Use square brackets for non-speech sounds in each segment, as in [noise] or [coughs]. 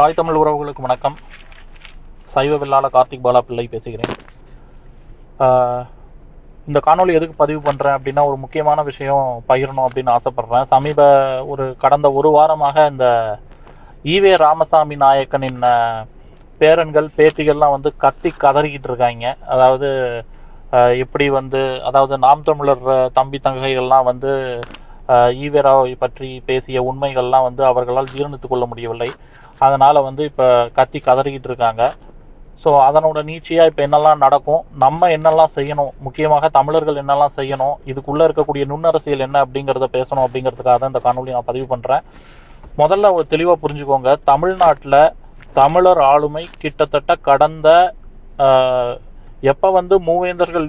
தாய் தமிழ் உறவுகளுக்கு வணக்கம். சைவ வெள்ளாள கார்த்திக் பாலா பிள்ளை பேசுகிறேன். இந்த காணொளி எதுக்கு பதிவு பண்ணுறேன் அப்படின்னா ஒரு முக்கியமான விஷயம் பகிரணும் அப்படின்னு ஆசைப்படுறேன். சமீப ஒரு கடந்த ஒரு வாரமாக இந்த ஈவே ராமசாமி நாயக்கனின் பேரன்கள் பேத்திகள்லாம் வந்து கத்தி கதறிக்கிட்டு இருக்காங்க. அதாவது எப்படி வந்து அதாவது நாம் தமிழர் தம்பி தங்கைகள்லாம் வந்து ஈவேராவை பற்றி பேசிய உண்மைகள்லாம் வந்து அவர்களால் ஜீரணித்துக் கொள்ள முடியவில்லை. அதனால் வந்து இப்போ கத்தி கதறிக்கிட்டு இருக்காங்க. ஸோ அதனோட நீட்சியாக இப்போ என்னெல்லாம் நடக்கும்? நம்ம என்னெல்லாம் செய்யணும்? முக்கியமாக தமிழர்கள் என்னெல்லாம் செய்யணும்? இதுக்குள்ளே இருக்கக்கூடிய நுண்ணரசியல் என்ன அப்படிங்கிறத பேசணும் அப்படிங்கிறதுக்காக தான் இந்த காணொலி நான் பதிவு பண்ணுறேன் முதல்ல ஒரு தெளிவாக புரிஞ்சுக்கோங்க. தமிழ்நாட்டில் தமிழர் ஆளுமை கிட்டத்தட்ட கடந்த எப்போ வந்து மூவேந்தர்கள்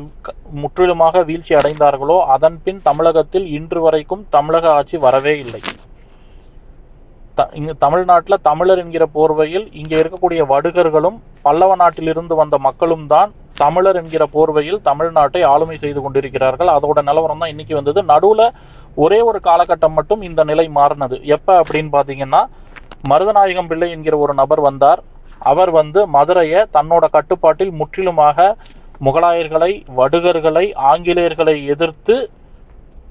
முற்றிலுமாக வீழ்ச்சி அடைந்தார்களோ அதன் பின் தமிழகத்தில் இன்று வரைக்கும் தமிழக ஆட்சி வரவே இல்லை. த- இங்கு தமிழ்நாட்டில் தமிழர் என்கிற போர்வையில் இங்கே இருக்கக்கூடிய வடுகர்களும் பல்லவ நாட்டிலிருந்து வந்த மக்களும் தான் தமிழர் என்கிற போர்வையில் தமிழ்நாட்டை ஆளுமை செய்து கொண்டிருக்கிறார்கள். அதோட நிலவரம் தான் இன்னைக்கு வந்தது. நடுவில் ஒரே ஒரு காலகட்டம் மட்டும் இந்த நிலை மாறினது. எப்ப அப்படின்னு பாத்தீங்கன்னா மருதநாயகம் பிள்ளை என்கிற ஒரு நபர் வந்தார். அவர் வந்து மதுரையை தன்னோட கட்டுப்பாட்டில் முற்றிலுமாக முகலாயர்களை வடுகர்களை ஆங்கிலேயர்களை எதிர்த்து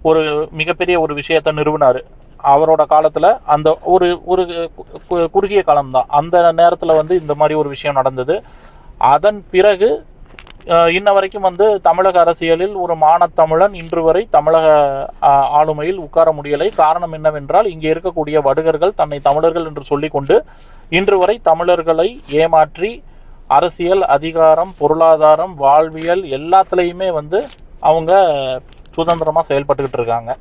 ஒரு மிகப்பெரிய ஒரு விஷயத்தை நிறுவினார். அவரோட காலத்துல அந்த ஒரு ஒரு கு- குறுகிய காலம்தான். அந்த நேரத்துல வந்து இந்த மாதிரி ஒரு விஷயம் நடந்தது. அதன் பிறகு இன்ன வரைக்கும் வந்து தமிழக அரசியலில் ஒரு மானத்தமிழன் இன்று வரை தமிழக ஆளுமையில் உட்கார முடியலை. காரணம் என்னவென்றால் இங்கே இருக்கக்கூடிய வடுகர்கள் தன்னை தமிழர்கள் என்று சொல்லிக்கொண்டு இன்று வரை தமிழர்களை ஏமாற்றி அரசியல் அதிகாரம் பொருளாதாரம் வாழ்வியல் எல்லாத்துலேயுமே வந்து அவங்க சுதந்திரமாக செயல்பட்டுக்கிட்டு இருக்காங்க.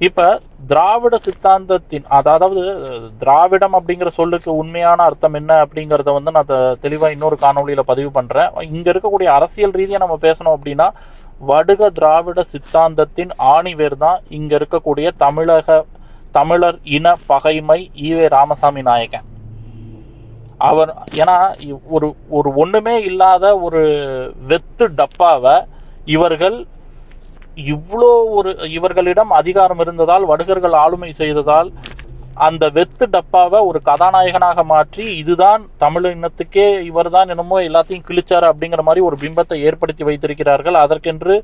இப்ப திராவிட சித்தாந்தத்தின் அதாவது திராவிடம் அப்படிங்கிற சொல்லுக்கு உண்மையான அர்த்தம் என்ன அப்படிங்கறத வந்து நான் தெளிவா இன்னொரு காணொலியில பதிவு பண்றேன். இங்க இருக்கக்கூடிய அரசியல் ரீதியா நம்ம பேசணும் அப்படின்னா வடுக திராவிட சித்தாந்தத்தின் ஆணிவேர் தான் இங்க இருக்கக்கூடிய தமிழக தமிழர் இன பகைமை ஈவே ராமசாமி நாயகன். அவர் ஏன்னா ஒரு ஒரு ஒண்ணுமே இல்லாத ஒரு வெத்து டப்பாவை இவர்கள் இவ்வளோ ஒரு இவர்களிடம் அதிகாரம் இருந்ததால் வடுகர்கள் ஆளுமை செய்ததால் அந்த வெத்து டப்பாவை ஒரு கதாநாயகனாக மாற்றி இதுதான் தமிழ் இனத்துக்கே இவர்தான் என்னமோ எல்லாத்தையும் கிழிச்சார் அப்படிங்கிற மாதிரி ஒரு பிம்பத்தை ஏற்படுத்தி வைத்திருக்கிறார்கள். அதற்கென்று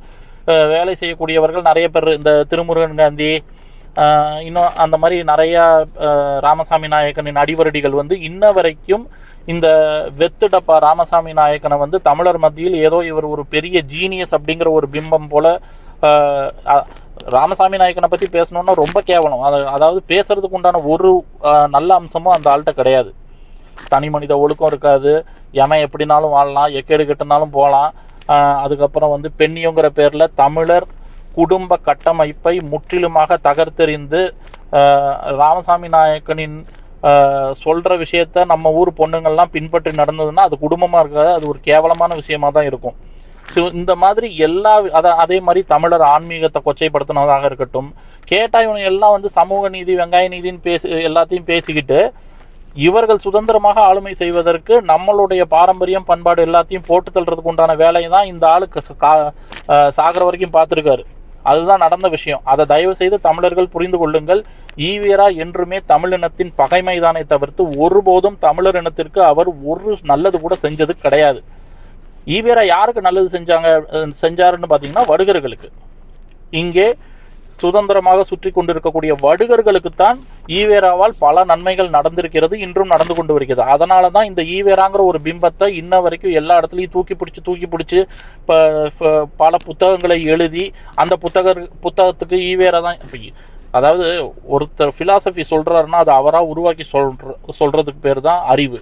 வேலை செய்யக்கூடியவர்கள் நிறைய பேர் இந்த திருமுருகன் காந்தி இன்னும் அந்த மாதிரி நிறையா ராமசாமி நாயக்கனின் அடிவரடிகள் வந்து இன்ன வரைக்கும் இந்த வெத்து டப்பா ராமசாமி நாயக்கனை வந்து தமிழர் மத்தியில் ஏதோ இவர் ஒரு பெரிய ஜீனியஸ் அப்படிங்கிற ஒரு பிம்பம் போல ராமசாமி நாயக்கனை பற்றி பேசணும்னா ரொம்ப கேவலம். அது அதாவது பேசுறதுக்கு உண்டான ஒரு நல்ல அம்சமும் அந்த ஆள்கிட்ட கிடையாது. தனி மனித ஒழுக்கம் இருக்காது. எமன் எப்படினாலும் வாழலாம். எக்கேடு கெட்டுனாலும் போகலாம். அதுக்கப்புறம் வந்து பெண்ணியங்கிற பேரில் தமிழர் குடும்ப கட்டமைப்பை முற்றிலுமாக தகர்த்தெறிந்து ராமசாமி நாயக்கனின் சொல்கிற விஷயத்த நம்ம ஊர் பொண்ணுங்கள்லாம் பின்பற்றி நடந்ததுன்னா அது குடும்பமாக இருக்காது. அது ஒரு கேவலமான விஷயமா தான் இருக்கும். இந்த மாதிரி எல்லா அத- அதே மாதிரி தமிழர் ஆன்மீகத்தை கொச்சைப்படுத்தினதாக இருக்கட்டும் கேட்டா இவங்க எல்லாம் வந்து சமூக நீதி வெங்காய நீதின்னு பேசி எல்லாத்தையும் பேசிக்கிட்டு இவர்கள் சுதந்திரமாக ஆளுமை செய்வதற்கு நம்மளுடைய பாரம்பரியம் பண்பாடு எல்லாத்தையும் போட்டு தள்ளுறதுக்கு உண்டான வேலையை தான் இந்த ஆளுக்கு கா- சாகர வரைக்கும் பார்த்துருக்காரு. அதுதான் நடந்த விஷயம். அதை தயவு செய்து தமிழர்கள் புரிந்து கொள்ளுங்கள். ஈவேரா என்றுமே தமிழினத்தின் பகைமைதானே தவிர்த்து ஒருபோதும் தமிழர் இனத்திற்கு அவர் ஒரு நல்லது கூட செஞ்சது கிடையாது. ஈவேரா யாருக்கு நல்லது செஞ்சாங்க செஞ்சாருன்னு பார்த்தீங்கன்னா வடுகர்களுக்கு. இங்கே சுதந்திரமாக சுற்றி கொண்டிருக்கக்கூடிய வடுகர்களுக்குத்தான் ஈவேராவால் பல நன்மைகள் நடந்திருக்கிறது இன்றும் நடந்து கொண்டு வருகிறது. அதனால தான் இந்த ஈவேராங்கிற ஒரு பிம்பத்தை இன்ன வரைக்கும் எல்லா இடத்துலையும் தூக்கி பிடிச்சி தூக்கி பிடிச்சி ப- பல புத்தகங்களை எழுதி அந்த புத்தக புத்தகத்துக்கு ஈவேரா தான் அதாவது ஒருத்தர் ஃபிலாசபி சொல்றாருன்னா அது அவராக உருவாக்கி சொல்ற சொல்றதுக்கு பேர் தான் அறிவு.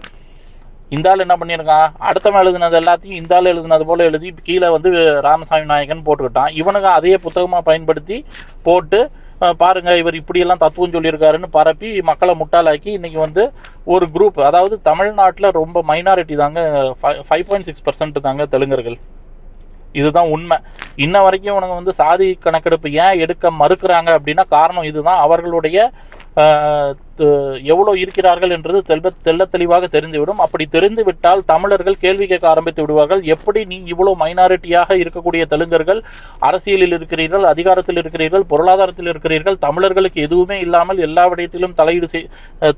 இந்த ஆள் என்ன பண்ணியிருக்கான் அடுத்தவன் எழுதுனது எல்லாத்தையும் இந்த ஆள் எழுதுனது போல எழுதி கீழே வந்து ராமசாமி நாயகன் போட்டுக்கிட்டான். இவனுங்க அதையே புத்தகமாக பயன்படுத்தி போட்டு பாருங்க இவர் இப்படியெல்லாம் தத்துவம் சொல்லியிருக்காருன்னு பரப்பி மக்களை முட்டாளாக்கி இன்னைக்கு வந்து ஒரு குரூப் அதாவது தமிழ்நாட்டில் ரொம்ப மைனாரிட்டி தாங்க ஃபைவ் பாயிண்ட் சிக்ஸ் பர்சன்ட் தாங்க தெலுங்கர்கள். இதுதான் உண்மை. இன்ன வரைக்கும் இவனுங்க வந்து சாதி கணக்கெடுப்பு ஏன் எடுக்க மறுக்கிறாங்க அப்படின்னா காரணம் இதுதான். அவர்களுடைய எவ்வளோ இருக்கிறார்கள் என்றது தெல்ல தெளிவாக தெரிந்துவிடும். அப்படி தெரிந்துவிட்டால் தமிழர்கள் கேள்வி கேட்க ஆரம்பித்து விடுவார்கள். எப்படி நீ இவ்வளோ மைனாரிட்டியாக இருக்கக்கூடிய தெலுங்கர்கள் அரசியலில் இருக்கிறீர்கள் அதிகாரத்தில் இருக்கிறீர்கள் பொருளாதாரத்தில் இருக்கிறீர்கள் தமிழர்களுக்கு எதுவுமே இல்லாமல் எல்லா விடயத்திலும் தலையீடு செய்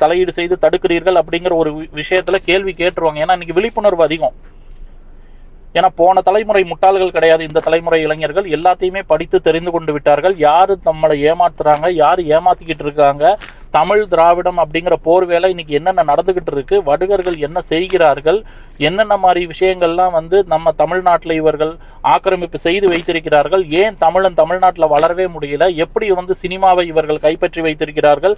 தலையீடு செய்து தடுக்கிறீர்கள் அப்படிங்கிற ஒரு விஷயத்தில் விஷயத்துல கேள்வி கேட்டுருவாங்க. ஏன்னா இன்னைக்கு விழிப்புணர்வு அதிகம். ஏன்னா போன தலைமுறை முட்டாள்கள் கிடையாது. இந்த தலைமுறை இளைஞர்கள் எல்லாத்தையுமே படித்து தெரிந்து கொண்டு விட்டார்கள். யாரு நம்மளை ஏமாத்துறாங்க? யாரு ஏமாத்திக்கிட்டு இருக்காங்க? தமிழ் திராவிடம் அப்படிங்கிற போர் வேலை இன்னைக்கு என்னென்ன நடந்துகிட்டு இருக்கு வடுகர்கள் என்ன செய்கிறார்கள் என்னென்ன மாதிரி விஷயங்கள்லாம் வந்து நம்ம தமிழ்நாட்டில் இவர்கள் ஆக்கிரமிப்பு செய்து வைத்திருக்கிறார்கள் ஏன் தமிழன் தமிழ்நாட்டில் வளரவே முடியல எப்படி வந்து சினிமாவை இவர்கள் கைப்பற்றி வைத்திருக்கிறார்கள்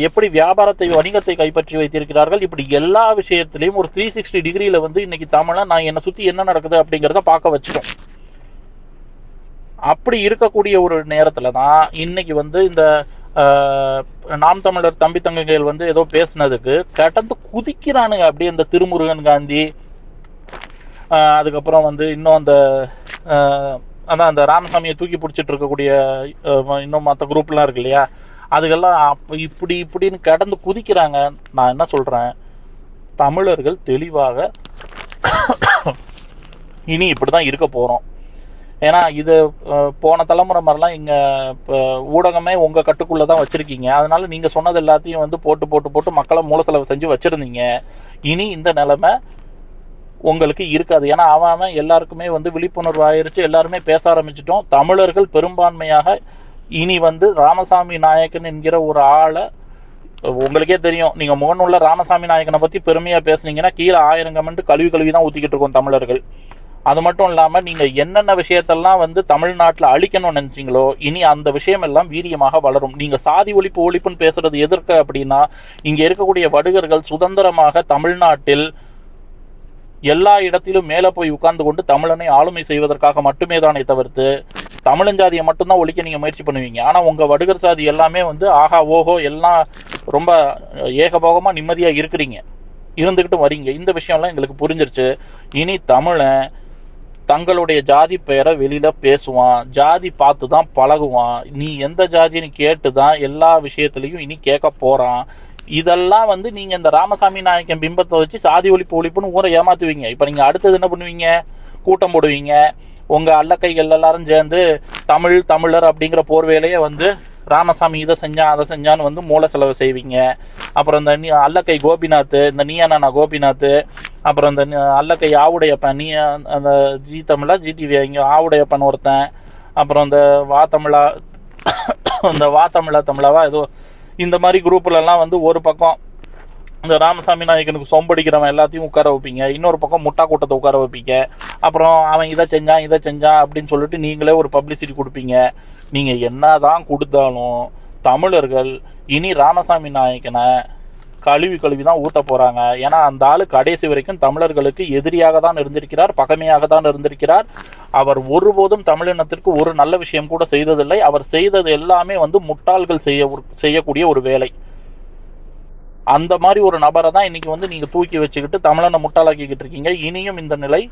எப்படி வியாபாரத்தை வணிகத்தை கைப்பற்றி வைத்திருக்கிறார்கள் இப்படி எல்லா விஷயத்திலையும் ஒரு த்ரீ சிக்ஸ்டி டிகிரியில வந்து இன்னைக்கு தமிழன் நான் என்னை சுற்றி என்ன நடக்குது அப்படிங்கிறத பார்க்க வச்சிடும் அப்படி இருக்கக்கூடிய ஒரு நேரத்துல தான் இன்னைக்கு வந்து இந்த நாம் தமிழர் தம்பி தங்கைகள் வந்து ஏதோ பேசினதுக்கு கடந்து குதிக்கிறானுங்க. அப்படியே இந்த திருமுருகன் காந்தி அதுக்கப்புறம் வந்து இன்னும் அந்த அதான் அந்த ராமசாமியை தூக்கி பிடிச்சிட்டு இருக்கக்கூடிய இன்னும் மற்ற குரூப்லாம் இருக்கு இல்லையா? அதுக்கெல்லாம் அப்ப இப்படி இப்படின்னு கடந்து குதிக்கிறாங்க. நான் என்ன சொல்றேன்? தமிழர்கள் தெளிவாக [coughs] இனி இப்படிதான் இருக்க போறோம். ஏன்னா இது போன தலைமுறை மாதிரிலாம் இங்கே இப்போ ஊடகமே உங்கள் கட்டுக்குள்ளே தான் வச்சுருக்கீங்க. அதனால நீங்கள் சொன்னது எல்லாத்தையும் வந்து போட்டு போட்டு போட்டு மக்களை மூலசெலவு செஞ்சு வச்சுருந்தீங்க. இனி இந்த நிலைமை உங்களுக்கு இருக்காது. ஏன்னா அவன் அவன் எல்லாருக்குமே வந்து விழிப்புணர்வு ஆயிருச்சு. எல்லாருமே பேச ஆரம்பிச்சிட்டோம். தமிழர்கள் பெரும்பான்மையாக இனி வந்து ராமசாமி நாயக்கன் என்கிற ஒரு ஆளை உங்களுக்கே தெரியும். நீங்க முகநூல்ல ராமசாமி நாயக்கனை பத்தி பெருமையா பேசுனீங்கன்னா கீழே ஆயிரம் கமெண்ட் கழுவி கழுவி தான் ஊத்திக்கிட்டு இருக்கோம் தமிழர்கள். அது மட்டும் இல்லாமல் நீங்கள் என்னென்ன விஷயத்தெல்லாம் வந்து தமிழ்நாட்டில் அழிக்கணும்னு நினச்சிங்களோ இனி அந்த விஷயம் எல்லாம் வீரியமாக வளரும். நீங்கள் சாதி ஒழிப்பு ஒழிப்புன்னு பேசுறது எதற்கு அப்படின்னா இங்கே இருக்கக்கூடிய வடுகர்கள் சுதந்திரமாக தமிழ்நாட்டில் எல்லா இடத்திலும் மேலே போய் உட்கார்ந்து கொண்டு தமிழனை ஆளுமை செய்வதற்காக மட்டுமே தானே தவிர்த்து தமிழன் ஜாதியை மட்டும்தான் ஒழிக்க நீங்கள் முயற்சி பண்ணுவீங்க. ஆனால் உங்கள் வடுகர் சாதி எல்லாமே வந்து ஆஹா ஓஹோ எல்லாம் ரொம்ப ஏகபோகமாக நிம்மதியாக இருக்கிறீங்க. இருந்துக்கிட்டு வரீங்க. இந்த விஷயம்லாம் எங்களுக்கு புரிஞ்சிருச்சு. இனி தமிழன் தங்களுடைய ஜாதி பெயரை வெளியில பேசுவான். ஜாதி பார்த்து தான் பழகுவான். நீ எந்த ஜாதின்னு கேட்டு தான் எல்லா விஷயத்துலையும் இனி கேட்க போறான். இதெல்லாம் வந்து நீங்க இந்த ராமசாமி நாயக்கன் பிம்பத்தை வச்சு சாதி ஒழிப்பு ஒழிப்புன்னு ஊரை ஏமாத்துவீங்க. இப்ப நீங்க அடுத்தது என்ன பண்ணுவீங்க? கூட்டம் போடுவீங்க. உங்க அல்லக்கைகள் எல்லாரும் சேர்ந்து தமிழ் தமிழர் அப்படிங்கிற போர்வேலையே வந்து ராமசாமி இதை செஞ்சான் அதை செஞ்சான்னு வந்து மூல செலவு செய்வீங்க. அப்புறம் இந்த நீ- அல்லக்கை கோபிநாத் இந்த நீயா நானா கோபிநாத் அப்புறம் இந்த அல்லக்கை ஆவுடையப்பன் நீ அந்த ஜி தமிழா ஜி டிவி ஆவுடையப்பன் ஒருத்தன் அப்புறம் இந்த வா தமிழா [coughs] இந்த வா தமிழா தமிழாவா ஏதோ இந்த மாதிரி குரூப்லலாம் வந்து ஒரு பக்கம் இந்த ராமசாமி நாயக்கனுக்கு சொம்படிக்கிறவன் எல்லாத்தையும் உட்கார வைப்பீங்க. இன்னொரு பக்கம் முட்டா கூட்டத்தை உட்கார வைப்பீங்க. அப்புறம் அவன் இதை செஞ்சான் இதை செஞ்சான் அப்படின்னு சொல்லிட்டு நீங்களே ஒரு பப்ளிசிட்டி கொடுப்பீங்க. நீங்க என்னதான் கொடுத்தாலும் தமிழர்கள் இனி ராமசாமி நாயக்கனை கழுவி கழுவி தான் ஊத்த போறாங்க. ஏன்னா அந்த ஆளு கடைசி வரைக்கும் தமிழர்களுக்கு எதிரியாக தான் இருந்திருக்கிறார் பகைமையாக தான் இருந்திருக்கிறார். அவர் ஒருபோதும் தமிழினத்திற்கு ஒரு நல்ல விஷயம் கூட செய்ததில்லை. அவர் செய்தது எல்லாமே வந்து முட்டாள்கள் செய்ய செய்யக்கூடிய ஒரு வேலை. அந்த மாதிரி ஒரு நபரை தான் இன்னைக்கு வந்து நீங்க தூக்கி வச்சுக்கிட்டு தமிழனை முட்டாளாக்கிக்கிட்டு இருக்கீங்க. இனியும் இந்த நிலை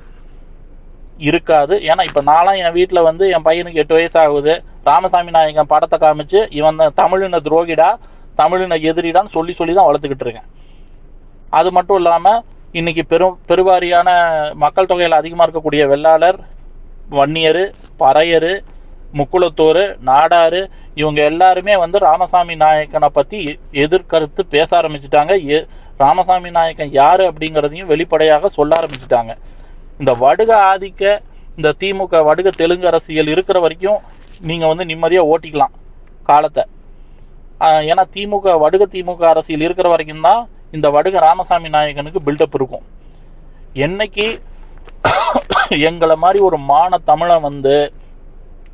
இருக்காது. ஏன்னா இப்ப நான்லாம் என் வீட்டுல வந்து என் பையனுக்கு எட்டு வயசு ஆகுது. ராமசாமி நாயகன் படத்தை காமிச்சு இவன் தமிழினை தமிழின துரோகிடா தமிழின எதிரிடான்னு சொல்லி சொல்லி தான் வளர்த்துக்கிட்டு இருக்கேன். அது மட்டும் இல்லாம இன்னைக்கு பெரும் பெருவாரியான மக்கள் தொகையில் அதிகமாக இருக்கக்கூடிய வெள்ளாளர் வன்னியர் பறையர் முக்குளத்தூர் நாடாறு இவங்க எல்லாருமே வந்து ராமசாமி நாயக்கனை பற்றி எதிர்கருத்து பேச ஆரம்பிச்சிட்டாங்க. ராமசாமி நாயக்கன் யார் அப்படிங்கிறதையும் வெளிப்படையாக சொல்ல ஆரம்பிச்சிட்டாங்க. இந்த வடுக ஆதிக்க இந்த திமுக வடுக தெலுங்கு அரசியல் இருக்கிற வரைக்கும் நீங்கள் வந்து நிம்மதியாக ஓட்டிக்கலாம் காலத்தை. ஏன்னா திமுக வடுக திமுக அரசியல் இருக்கிற வரைக்கும் தான் இந்த வடுக ராமசாமி நாயகனுக்கு பில்டப் இருக்கும். என்னைக்கு எங்களை மாதிரி ஒரு மான தமிழன் வந்து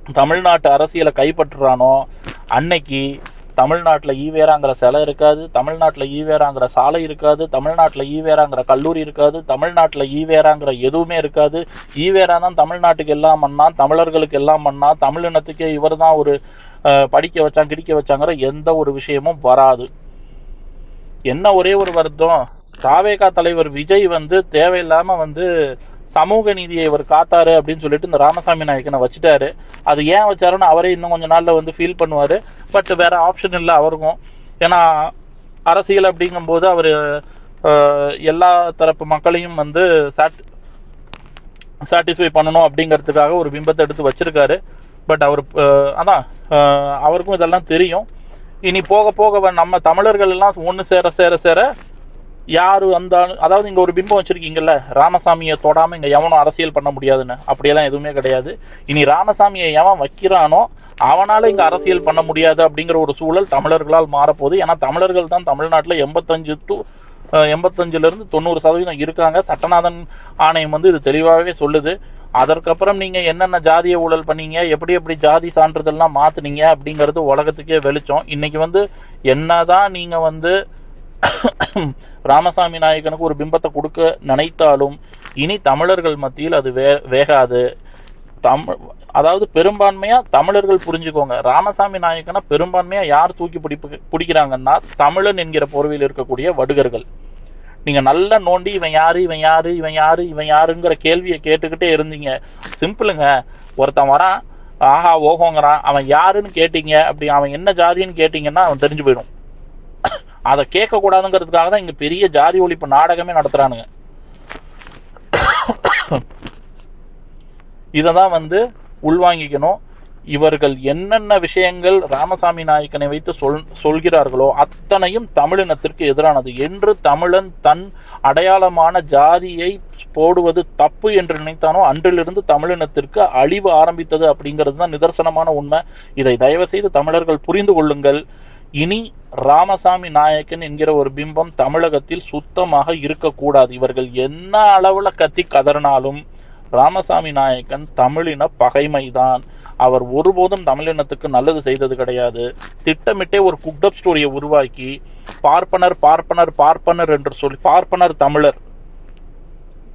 தமிழ்நாட்டு அரசியலை கைப்பற்றுறானோ அன்னைக்கு தமிழ்நாட்டில் ஈவேராங்கிற சிலை இருக்காது தமிழ்நாட்டுல ஈவேராங்கிற சாலை இருக்காது தமிழ்நாட்டில் ஈவேராங்கிற கல்லூரி இருக்காது தமிழ்நாட்டில் ஈவேராங்கிற எதுவுமே இருக்காது. ஈவேரா தான் தமிழ்நாட்டுக்கு எல்லாம் பண்ணா தமிழர்களுக்கு எல்லாம் பண்ணா தமிழினத்துக்கே இவர் தான் ஒரு படிக்க வச்சான் கிடிக்க வச்சாங்கிற எந்த ஒரு விஷயமும் வராது. என்ன ஒரே ஒரு வருத்தம்? தாவேகா தலைவர் விஜய் வந்து தேவையில்லாமல் வந்து சமூக நீதியை இவர் காத்தாரு அப்படின்னு சொல்லிட்டு இந்த ராமசாமி நாயக்கனை வச்சுட்டாரு. அது ஏன் வச்சாருன்னு அவரே இன்னும் கொஞ்ச நாள்ல வந்து ஃபீல் பண்ணுவாரு. பட் வேற ஆப்ஷன் இல்லை அவருக்கும். ஏன்னா அரசியல் அப்படிங்கும்போது அவர் எல்லா தரப்பு மக்களையும் வந்து சாட் சாட்டிஸ்ஃபை பண்ணணும் அப்படிங்கிறதுக்காக ஒரு பிம்பத்தை எடுத்து வச்சிருக்காரு. பட் அவர் அதான் அவருக்கும் இதெல்லாம் தெரியும். இனி போக போக நம்ம தமிழர்கள் எல்லாம் ஒன்று சேர சேர சேர யார் அந்த அதாவது இங்கே ஒரு பிம்பம் வச்சுருக்கீங்கல்ல ராமசாமியை தொடாமல் இங்கே எவனும் அரசியல் பண்ண முடியாதுன்னு. அப்படியெல்லாம் எதுவுமே கிடையாது. இனி ராமசாமியை எவன் வைக்கிறானோ அவனால் இங்கே அரசியல் பண்ண முடியாது அப்படிங்கிற ஒரு சூழல் தமிழர்களால் மாறப்போகுது. ஏன்னா தமிழர்கள் தான் தமிழ்நாட்டில் எண்பத்தஞ்சு டு எண்பத்தஞ்சிலிருந்து தொண்ணூறு சதவீதம் இருக்காங்க. சட்டநாதன் ஆணையம் வந்து இது தெளிவாகவே சொல்லுது. அதற்கப்புறம் நீங்கள் என்னென்ன ஜாதிய ஊழல் பண்ணீங்க எப்படி எப்படி ஜாதி சான்றிதழ்லாம் மாற்றுனீங்க அப்படிங்கிறது உலகத்துக்கே வெளிச்சம். இன்னைக்கு வந்து என்னதான் நீங்கள் வந்து ராமசாமி நாயக்கனுக்கு ஒரு பிம்பத்தை கொடுக்க நினைத்தாலும் இனி தமிழர்கள் மத்தியில் அது வே வேகாது. தமிழ் அதாவது பெரும்பான்மையா தமிழர்கள் புரிஞ்சுக்கோங்க. ராமசாமி நாயக்கனை பெரும்பான்மையா யார் தூக்கி பிடிப்பு பிடிக்கிறாங்கன்னா தமிழன் என்கிற போர்வையில் இருக்கக்கூடிய வடுகர்கள். நீங்க நல்லா நோண்டி இவன் யாரு இவன் யாரு இவன் யாரு இவன் யாருங்கிற கேள்வியை கேட்டுக்கிட்டே இருந்தீங்க. சிம்பிளுங்க. ஒருத்தன் வரான் ஆஹா ஓஹோங்கிறான். அவன் யாருன்னு கேட்டீங்க அப்படி அவன் என்ன ஜாதின்னு கேட்டீங்கன்னா அவன் தெரிஞ்சு போயிடும். அதை கேட்கக்கூடாதுங்கிறதுக்காக தான் இங்கே பெரிய ஜாதி ஒழிப்பு நாடகமே நடத்துறானுங்க. இதை தான் வந்து உள்வாங்கிக்கணும். இவர்கள் என்னென்ன விஷயங்கள் ராமசாமி நாயக்கனை வைத்து சொல் சொல்கிறார்களோ அத்தனையும் தமிழினத்திற்கு எதிரானது. என்று தமிழன் தன் அடையாளமான ஜாதியை போடுவது தப்பு என்று நினைத்தானோ அன்றிலிருந்து தமிழினத்திற்கு அழிவு ஆரம்பித்தது அப்படிங்கிறது தான் நிதர்சனமான உண்மை. இதை தயவு செய்து தமிழர்கள் புரிந்து கொள்ளுங்கள். இனி ராமசாமி நாயக்கன் என்கிற ஒரு பிம்பம் தமிழகத்தில் சுத்தமாக இருக்கக்கூடாது. இவர்கள் என்ன அளவுல கத்தி கதறினாலும் ராமசாமி நாயக்கன் தமிழின பகைமைதான். அவர் ஒருபோதும் தமிழினத்துக்கு நல்லது செய்தது கிடையாது. திட்டமிட்டே ஒரு குக்டப் ஸ்டோரியை உருவாக்கி பார்ப்பனர் பார்ப்பனர் பார்ப்பனர் என்று சொல்லி பார்ப்பனர் தமிழர்.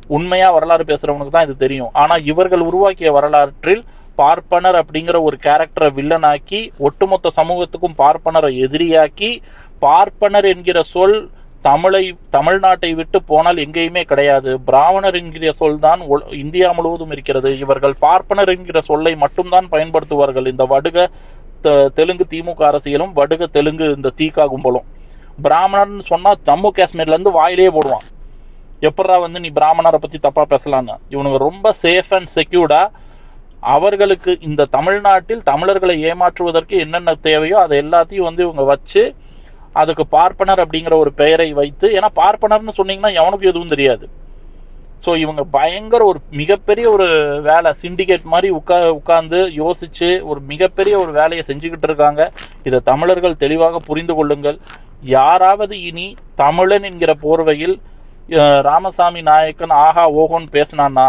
உண்மையா வரலாறு பேசுறவனுக்கு தான் இது தெரியும். ஆனா இவர்கள் உருவாக்கிய வரலாற்றில் பார்ப்பனர் அப்படிங்கிற ஒரு கேரக்டரை வில்லனாக்கி ஒட்டுமொத்த சமூகத்துக்கும் பார்ப்பனரை எதிரியாக்கி பார்ப்பனர் என்கிற சொல் தமிழை தமிழ்நாட்டை விட்டு போனால் எங்கேயுமே கிடையாது. பிராமணர் என்கிற சொல் தான் இந்தியா முழுவதும் இருக்கிறது. இவர்கள் பார்ப்பனர் என்கிற சொல்லை மட்டும்தான் பயன்படுத்துவார்கள். இந்த வடுக தெலுங்கு திமுக அரசியலும் வடுக தெலுங்கு இந்த தீகா கும்பலும் பிராமணர்னு சொன்னா ஜம்மு காஷ்மீர்ல இருந்து வாயிலே போடுவான். எப்படா வந்து நீ பிராமணரை பத்தி தப்பா பேசலான்னு. இவனுங்க ரொம்ப சேஃப் அண்ட் செக்யூர்டா அவர்களுக்கு இந்த தமிழ்நாட்டில் தமிழர்களை ஏமாற்றுவதற்கு என்னென்ன தேவையோ அதை எல்லாத்தையும் வந்து இவங்க வச்சு அதுக்கு பார்ப்பனர் அப்படிங்கிற ஒரு பெயரை வைத்து ஏன்னா பார்ப்பனர்னு சொன்னீங்கன்னா எவனுக்கும் எதுவும் தெரியாது. ஸோ இவங்க பயங்கர ஒரு மிகப்பெரிய ஒரு வேலை சிண்டிகேட் மாதிரி உட்கா உட்கார்ந்து யோசிச்சு ஒரு மிகப்பெரிய ஒரு வேலையை செஞ்சுக்கிட்டு இருக்காங்க. இதை தமிழர்கள் தெளிவாக புரிந்து கொள்ளுங்கள். யாராவது இனி தமிழன் என்கிற போர்வையில் ராமசாமி நாயக்கன் ஆஹா ஓஹோன்னு பேசினான்னா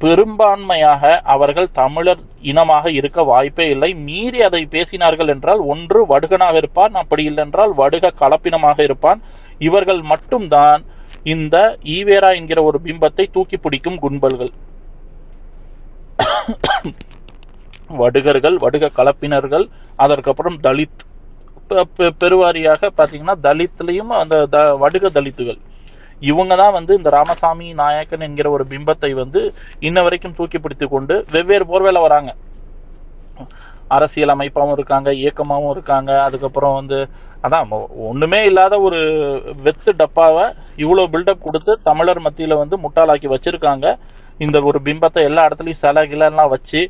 பெரும்பான்மையாக அவர்கள் தமிழர் இனமாக இருக்க வாய்ப்பே இல்லை. மீறி அதை பேசினார்கள் என்றால் ஒன்று வடுகனாக இருப்பான். அப்படி இல்லை என்றால் வடுக கலப்பினமாக இருப்பான். இவர்கள் மட்டும்தான் இந்த ஈவேரா என்கிற ஒரு பிம்பத்தை தூக்கி பிடிக்கும் கும்பல்கள். வடுகர்கள் வடுக கலப்பினர்கள் அதற்கப்புறம் தலித். பெ- பெருவாரியாக பார்த்தீங்கன்னா தலித்லையும் அந்த த- வடுக தலித்துகள். இவங்க தான் வந்து இந்த ராமசாமி நாயக்கன் என்கிற ஒரு பிம்பத்தை வந்து இன்ன வரைக்கும் தூக்கி பிடித்து கொண்டு வெவ்வேறு போர்வேல வராங்க. அரசியல் அமைப்பாகவும் இருக்காங்க இயக்கமாகவும் இருக்காங்க. அதுக்கப்புறம் வந்து அதான் ஒன்றுமே இல்லாத ஒரு வெத்து டப்பாவை இவ்வளோ பில்டப் கொடுத்து தமிழர் மத்தியில் வந்து முட்டாளாக்கி வச்சுருக்காங்க. இந்த ஒரு பிம்பத்தை எல்லா இடத்துலையும் சில கிலெல்லாம் வச்சு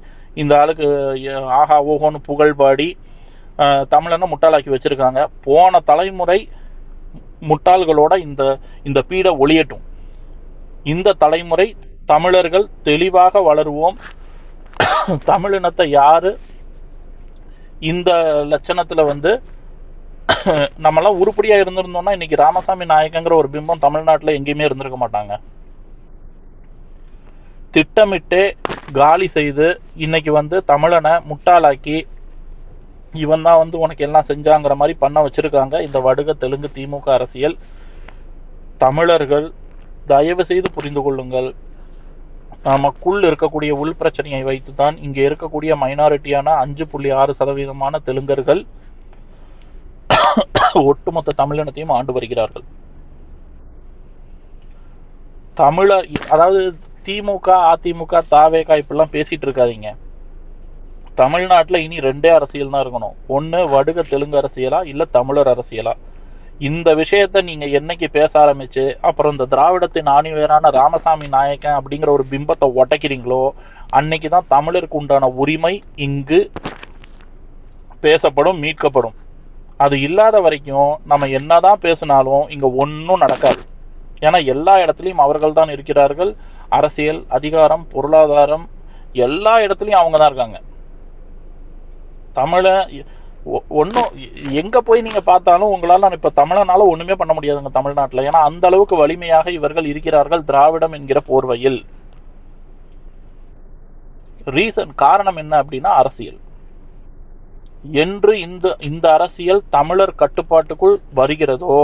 இந்த ஆளுக்கு ஆஹா ஓஹோன்னு புகழ் பாடி தமிழனை முட்டாளாக்கி வச்சுருக்காங்க. போன தலைமுறை முட்டாள்களோட இந்த இந்த பீட ஒளியட்டும். இந்த தலைமுறை தமிழர்கள் தெளிவாக வளருவோம். தமிழினத்தை யாரு இந்த லட்சணத்துல வந்து நம்மளாம் உருப்படியா இருந்திருந்தோம்னா இன்னைக்கு ராமசாமி நாயக்கங்கிற ஒரு பிம்பம் தமிழ்நாட்டில் எங்கேயுமே இருந்திருக்க மாட்டாங்க. திட்டமிட்டு காலி செய்து இன்னைக்கு வந்து தமிழனை முட்டாளாக்கி இவன் தான் வந்து உனக்கு எல்லாம் செஞ்சாங்கிற மாதிரி பண்ண வச்சிருக்காங்க. இந்த வடுக தெலுங்கு திமுக அரசியல் தமிழர்கள் தயவு செய்து புரிந்து கொள்ளுங்கள். நமக்குள் இருக்கக்கூடிய உள் பிரச்சனையை வைத்துதான் இங்கே இருக்கக்கூடிய மைனாரிட்டியான அஞ்சு புள்ளி ஆறு சதவீதமான தெலுங்கர்கள் ஒட்டுமொத்த தமிழினத்தையும் ஆண்டு வருகிறார்கள். தமிழ அதாவது திமுக அதிமுக தாவேகா இப்படிலாம் பேசிட்டு இருக்காதீங்க. தமிழ்நாட்டில் இனி ரெண்டே அரசியல் தான் இருக்கணும். ஒன்று வடுக தெலுங்கு அரசியலா இல்லை தமிழர் அரசியலா. இந்த விஷயத்த நீங்க என்னைக்கு பேச ஆரம்பிச்சு அப்புறம் இந்த திராவிடத்தின் ஆணிவேரான ராமசாமி நாயக்கன் அப்படிங்கிற ஒரு பிம்பத்தை உடைக்கிறீங்களோ அன்னைக்கு தான் தமிழருக்கு உண்டான உரிமை இங்கு பேசப்படும் மீட்கப்படும். அது இல்லாத வரைக்கும் நம்ம என்னதான் பேசினாலும் இங்க ஒன்றும் நடக்காது. ஏன்னா எல்லா இடத்துலையும் அவர்கள் தான் இருக்கிறார்கள். அரசியல் அதிகாரம் பொருளாதாரம் எல்லா இடத்துலையும் அவங்க தான் இருக்காங்க. தமிழை ஒன்றும் எங்க போய் நீங்க பார்த்தாலும் உங்களால இப்போ தமிழனால ஒன்றுமே பண்ண முடியாதுங்க தமிழ்நாட்டில். ஏன்னா அந்த அளவுக்கு வலிமையாக இவர்கள் இருக்கிறார்கள் திராவிடம் என்கிற போர்வையில். ரீசன் காரணம் என்ன அப்படின்னா அரசியல். என்று இந்த இந்த அரசியல் தமிழர் கட்டுப்பாட்டுக்குள் வருகிறதோ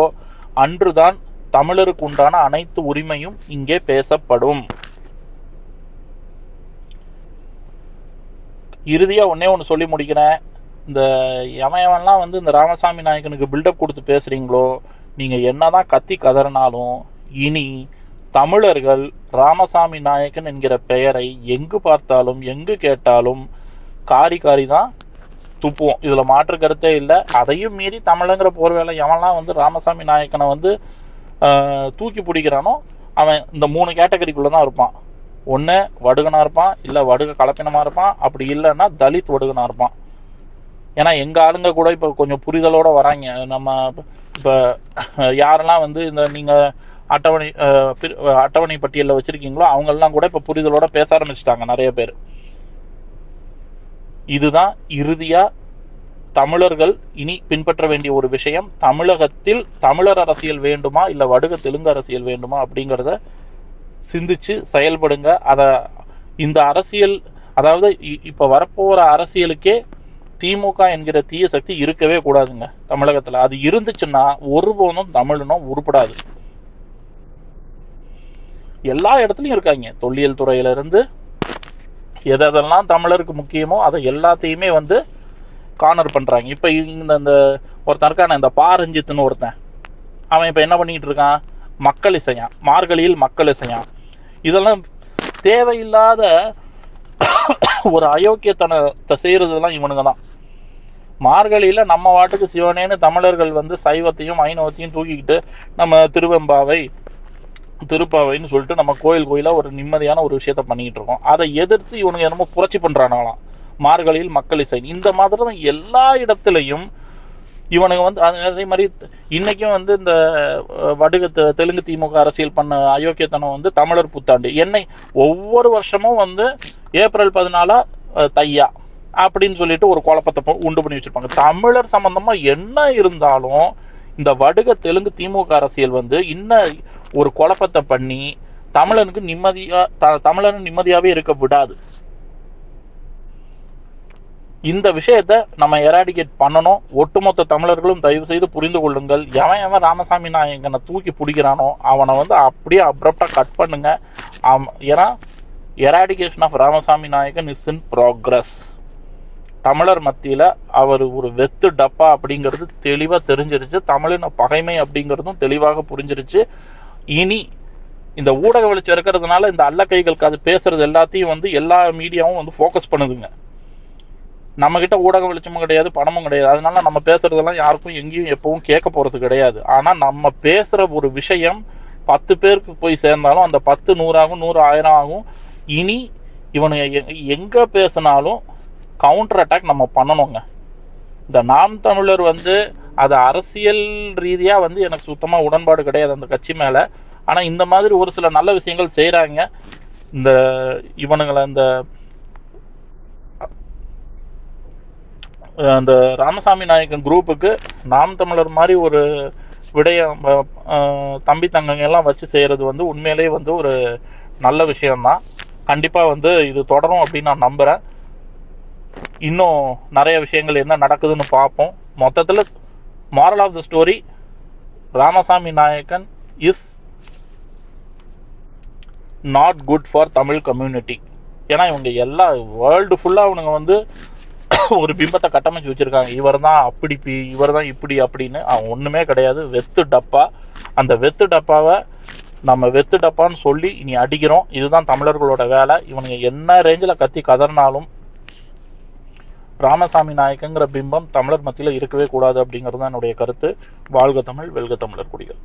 அன்றுதான் தமிழருக்கு உண்டான அனைத்து உரிமையும் இங்கே பேசப்படும். இறுதியாக ஒன்னே ஒன்று சொல்லி முடிக்கிறேன். இந்த எவன்லாம் வந்து இந்த ராமசாமி நாயக்கனுக்கு பில்டப் கொடுத்து பேசுகிறீங்களோ நீங்கள் என்னதான் கத்தி கதறினாலும் இனி தமிழர்கள் ராமசாமி நாயக்கன் என்கிற பெயரை எங்கு பார்த்தாலும் எங்கு கேட்டாலும் காரி காரி தான் துப்புவோம். இதில் மாற்று கருத்தே இல்லை. அதையும் மீறி தமிழங்கிற போர்வேலை எவன்லாம் வந்து ராமசாமி நாயக்கனை வந்து தூக்கி பிடிக்கிறானோ அவன் இந்த மூணு கேட்டகரிக்குள்ளே தான் இருப்பான். ஒன்று வடுகனா இருப்பான் இல்லை வடுக கலப்பினமா இருப்பான் அப்படி இல்லைன்னா தலித் வடுகனா இருப்பான். ஏன்னா எங்க ஆளுங்க கூட இப்போ கொஞ்சம் புரிதலோட வராங்க. நம்ம இப்போ யாரெல்லாம் வந்து இந்த நீங்க அட்டவணை அஹ், அட்டவணை பட்டியலில் வச்சிருக்கீங்களோ அவங்கெல்லாம் கூட இப்போ புரிதலோட பேச ஆரம்பிச்சிட்டாங்க நிறைய பேர். இதுதான் இறுதியா தமிழர்கள் இனி பின்பற்ற வேண்டிய ஒரு விஷயம். தமிழகத்தில் தமிழர் அரசியல் வேண்டுமா இல்ல வடுக தெலுங்கு அரசியல் வேண்டுமா அப்படிங்கிறத சிந்திச்சு செயல்படுங்க. அதை இந்த அரசியல் அதாவது இ- வரப்போகிற அரசியலுக்கே திமுக என்கிற தீய சக்தி இருக்கவே கூடாதுங்க தமிழகத்தில். அது இருந்துச்சுன்னா ஒருபோதும் தமிழனும் உருப்படாது. எல்லா இடத்துலையும் இருக்காங்க. தொல்லியல் துறையிலிருந்து எதெல்லாம் தமிழருக்கு முக்கியமோ அதை எல்லாத்தையுமே வந்து கார்னர் பண்ணுறாங்க இப்போ இந்த இந்த ஒருத்தன் இருக்கான இந்த பாரஞ்சித்னு ஒருத்தன். அவன் இப்போ என்ன பண்ணிக்கிட்டு இருக்கான்? மக்கள் இசையான். மார்கழியில் மக்கள் இசையான். இதெல்லாம் தேவையில்லாத ஒரு அயோக்கியத்தனத்தை செய்யறதெல்லாம் இவனுங்க தான் மார்கழியில் நம்ம வாட்டுக்கு சிவனேன்னு தமிழர்கள் வந்து சைவத்தையும் ஐநவத்தையும் தூக்கிக்கிட்டு நம்ம திருவெம்பாவை திருப்பாவைன்னு சொல்லிட்டு நம்ம கோயில் கோயிலாக ஒரு நிம்மதியான ஒரு விஷயத்த பண்ணிக்கிட்டு இருக்கோம் அதை எதிர்த்து இவனுங்க என்னமோ புரட்சி பண்ணுறானாலாம் மார்கழியில் மக்கள் இசை. இந்த மாதிரி தான் எல்லா இடத்துலையும் இவனுங்க வந்து அது- அதே மாதிரி இன்னைக்கும் வந்து இந்த வடுக தெலுங்கு திமுக அரசியல் பண்ண அயோக்கியத்தனம் வந்து தமிழர் புத்தாண்டு. என்னை ஒவ்வொரு வருஷமும் வந்து ஏப்ரல் பதினாலா தையா அப்படின்னு சொல்லிட்டு ஒரு குழப்பத்தை உண்டு பண்ணி வச்சிருப்பாங்க. தமிழர் சம்பந்தமா என்ன இருந்தாலும் இந்த வடுக தெலுங்கு திமுக அரசியல் வந்து இன்னும் ஒரு குழப்பத்தை பண்ணி தமிழனுக்கு நிம்மதியா த- தமிழன் நிம்மதியாவே இருக்க விடாது. இந்த விஷயத்த நம்ம எராடிகேட் பண்ணணும். ஒட்டுமொத்த தமிழர்களும் தயவு செய்து புரிந்து கொள்ளுங்கள். எவன் எவன் ராமசாமி நாயகனை தூக்கி பிடிக்கிறானோ அவனை வந்து அப்படியே அப்ரப்டா கட் பண்ணுங்க. ஆம்- ஏன்னா எராடிகேஷன் ஆஃப் ராமசாமி நாயகன் இஸ் இன் ப்ராக்ரஸ் தமிழர் மத்தியில அவர் ஒரு வெத்து டப்பா அப்படிங்கிறது தெளிவா தெரிஞ்சிருச்சு. தமிழின பகைமை அப்படிங்கிறதும் தெளிவாக புரிஞ்சிருச்சு. இனி இந்த ஊடக வெளிச்சம் இருக்கிறதுனால இந்த அல்ல கைகளுக்கு அது பேசுறது எல்லாத்தையும் வந்து எல்லா மீடியாவும் வந்து ஃபோக்கஸ் பண்ணுதுங்க. நம்ம கிட்ட ஊடக வெளிச்சமும் கிடையாது பணமும் கிடையாது. அதனால நம்ம பேசுறதெல்லாம் யாருக்கும் எங்கேயும் எப்பவும் கேட்க போறது கிடையாது. ஆனா நம்ம பேசுற ஒரு விஷயம் பத்து பேருக்கு போய் சேர்ந்தாலும் அந்த பத்து நூறாகும் நூறு ஆயிரம் ஆகும். இனி இவனுங்க எங்க பேசினாலும் கவுண்டர் அட்டாக் நம்ம பண்ணணுங்க. இந்த நாம் தமிழர் வந்து அது அரசியல் ரீதியா வந்து எனக்கு சுத்தமா உடன்பாடு கிடையாது அந்த கட்சி மேல. ஆனா இந்த மாதிரி ஒரு சில நல்ல விஷயங்கள் செய்யறாங்க இந்த இவனுங்களை இந்த அந்த ராமசாமி நாயக்கன் குரூப்புக்கு நாம் தமிழர் மாதிரி ஒரு விடயம் தம்பி தங்கங்க எல்லாம் வச்சு செய்கிறது வந்து உண்மையிலேயே வந்து ஒரு நல்ல விஷயம்தான். கண்டிப்பாக வந்து இது தொடரும் அப்படின்னு நான் நம்புகிறேன் இன்னும் நிறைய விஷயங்கள் என்ன நடக்குதுன்னு பார்ப்போம். மொத்தத்தில் moral of the story Ramasamy Nayakkan is not good for Tamil community ஏன்னா இவங்க எல்லா வேர்ல்டு ஃபுல்லாக இவனுங்க வந்து ஒரு பிம்பத்தை கட்டமைச்சு வச்சிருக்காங்க. இவர் தான் அப்படி இவர் தான் இப்படி அப்படின்னு. அவன் ஒண்ணுமே கிடையாது. வெத்து டப்பா. அந்த வெத்து டப்பாவை நம்ம வெத்து டப்பான்னு சொல்லி இனி அடிக்கிறோம். இதுதான் தமிழர்களோட வேலை. இவனுங்க என்ன ரேஞ்சில் கத்தி கதறினாலும் ராமசாமி நாயக்கங்கிற பிம்பம் தமிழர் மத்தியில் இருக்கவே கூடாது அப்படிங்கிறது தான் என்னுடைய கருத்து. வாழ்க தமிழ் வெல்க தமிழர் குடிகள்.